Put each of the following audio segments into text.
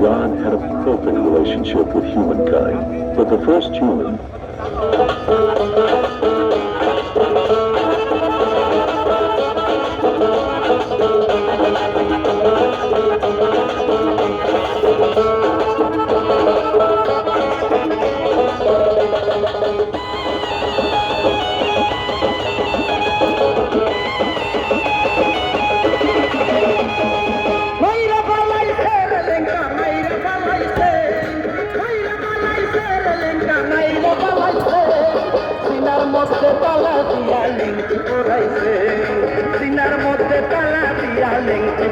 God had a perfect relationship with humankind, but the first human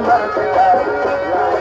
বাংলার পিতা